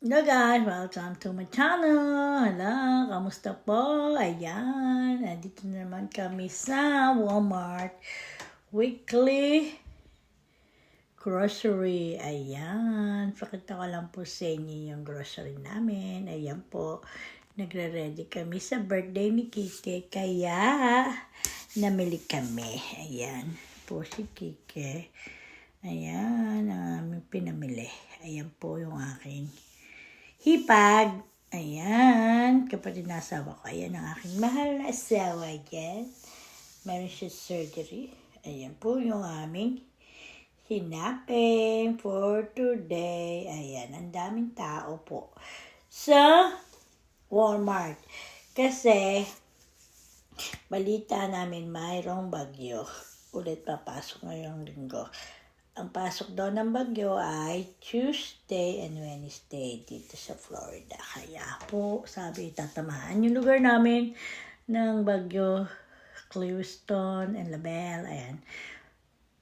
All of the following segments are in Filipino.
Hello guys, welcome to my channel. Hello, kamusta po? Ayan, nandito na naman kami sa Walmart Weekly Grocery. Ayan, pakita ko lang po sa inyo yung grocery namin. Ayan po, nagre-ready kami sa birthday ni Kike. Kaya, namili kami. Ayan, po si Kike. Ayan, ang aming pinamili. Ayan po yung aking hipag. Ayan, kapatid na asawa ko. Ayan ang aking mahal na asawa. Ayan, meron siya surgery. Ayan po yung aming hinapin for today. Ayan, ang daming tao po sa Walmart. Kasi, balita namin mayroong bagyo. Ulit papasok ngayong linggo. Ang pasok daw ng bagyo ay Tuesday and Wednesday dito sa Florida. Kaya po, sabi, tatamahan yung lugar namin ng bagyo Clewiston and LaBelle. Ayan.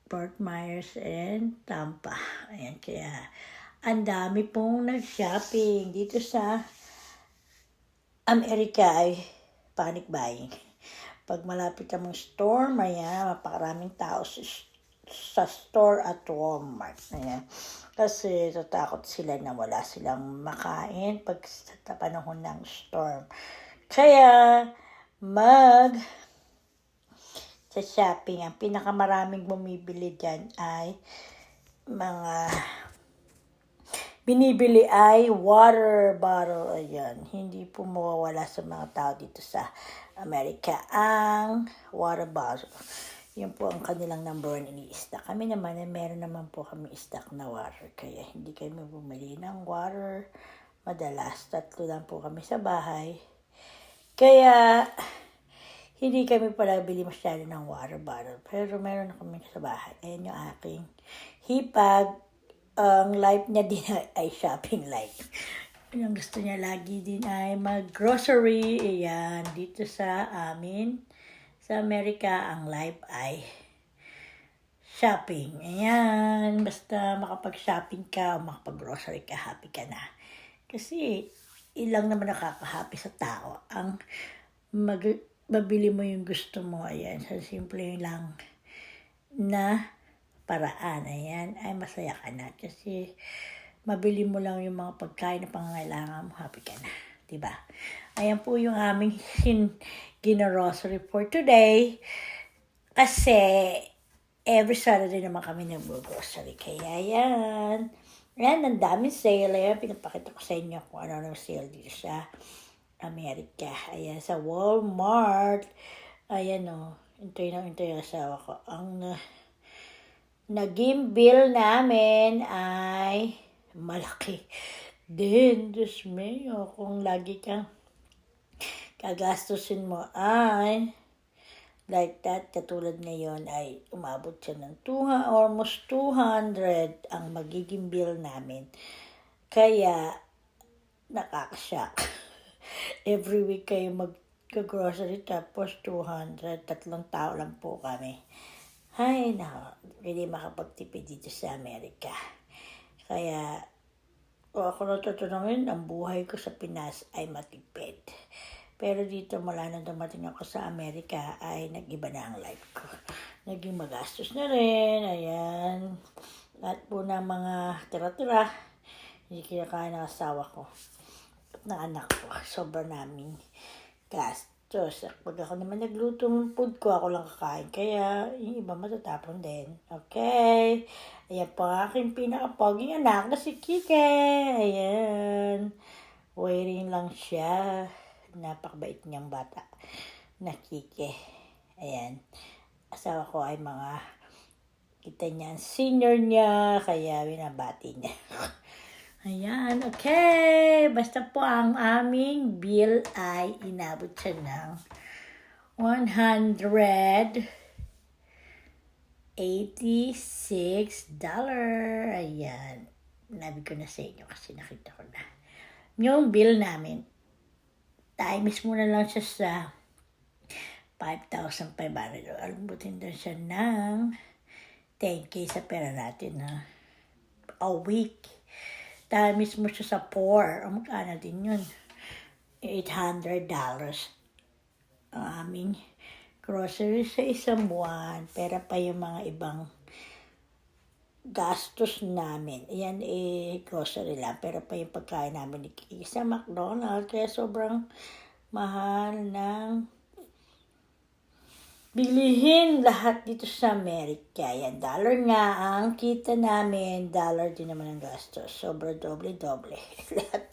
Fort Myers and Tampa. Ayan, kaya ang dami pong nag-shopping dito sa Amerika ay panic buying. Pag malapit ang storm, ayan, mapakaraming tao sa, sa store at Walmart. Ayan. Kasi tatakot sila na wala silang makain pag sa panahon ng storm. Kaya, mag sa shopping, ang pinakamaraming bumibili dyan ay mga binibili ay water bottle. Ayan, hindi po mawawala sa mga tao dito sa Amerika ang water bottle. Yun po ang kanilang number one ini-stock. Kami naman, eh, meron naman po kami stock na water. Kaya hindi kami bumili ng water. Madalas, tatlo lang po kami sa bahay. Kaya, hindi kami pala bili masyado ng water bottle. Pero meron kami sa bahay. Ayan yung aking hipag. Ang life niya din ay shopping life. Yung gusto niya lagi din ay mag-grocery. Ayan, dito sa amin. Sa Amerika, ang life ay shopping. Ayan, basta makapag-shopping ka o makapag-grocery ka, happy ka na. Kasi, ilang naman nakaka-happy sa tao. Ang mag mabili mo yung gusto mo, ayan, sa simple lang na paraan, ayan, ay masaya ka na. Kasi, mabili mo lang yung mga pagkain na pangangailangan mo, happy ka na. Diba? Ayan po yung aming sin ginorocery for today. Kasi, every Saturday naman kami nag-grocery. Kaya yan. Ayan, ang daming sale. Ayan, pinapakita ko sa inyo kung ano ang sale dito sa Amerika. Ayan, sa Walmart. Ayan o. Oh, intay na intay ang asawa ko. Ang uh, naging bill namin ay malaki din. Diyos mayo, kung lagi kang kagastusin mo ay like that, katulad ngayon ay umabot siya ng 200, almost 200 ang magiging bill namin. Kaya, nakakashock. Every week kayo mag-grocery tapos 200, tatlong tao lang po kami. Ay, na, hindi makapagtipid dito sa Amerika. Kaya, o ako natutunan ang buhay ko sa Pinas ay matipid. Pero dito mula na dumating ako sa Amerika ay nag-iba na ang life ko. Naging magastos na rin. Ayan. Lahat po ng mga tira-tira. Hindi kinakain ng asawa ko. At ng anak ko. Sobrang naming gastos. Pag ako naman nagluto ng food ko, ako lang kakain. Kaya yung iba matatapon din. Okay. Ayan po ang aking pinakapoging anak na si Kike. Ayan. Waiting lang siya napakabait niyang bata na Kike. Ayan. Asawa ko ay mga kita niya senior niya, kaya binabati niya. Ayan, okay. Basta po ang aming bill ay inabot siya ng 100 $86. Ayan. Nabi ko na sa inyo kasi nakita ko na. Yung bill namin, times mo na lang siya sa 5,500. Alambutin doon siya ng 10K sa pera natin na a week. times mo siya sa 4. O magkano din yun? $800 ang aming grocery sa isang buwan. Pera pa yung mga ibang gastos namin. Yan eh, grocery lang. Pero pa yung pagkain namin ni sa McDonald's. Kaya sobrang mahal ng bilihin lahat dito sa Amerika. Yan, dollar nga ang kita namin. Dollar din naman ang gastos. Sobra doble-doble. lahat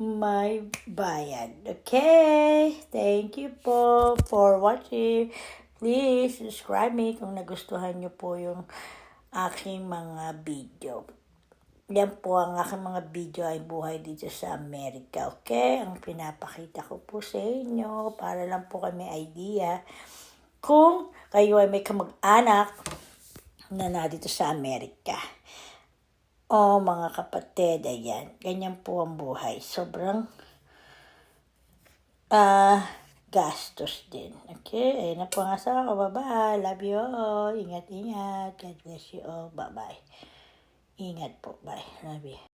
may bayad. Okay? Thank you po for watching. Please subscribe me kung nagustuhan nyo po yung aking mga video. Yan po ang aking mga video ay buhay dito sa Amerika. Okay? Ang pinapakita ko po sa inyo para lang po kami idea kung kayo ay may kamag-anak na na dito sa Amerika. O mga kapatid, ayan. Ganyan po ang buhay. Sobrang ah gastos din. Okay? Ayun na po ang asawa ko. Bye-bye. Love you all. Ingat-ingat. God bless you all. Bye-bye. Ingat po. Bye. Love you.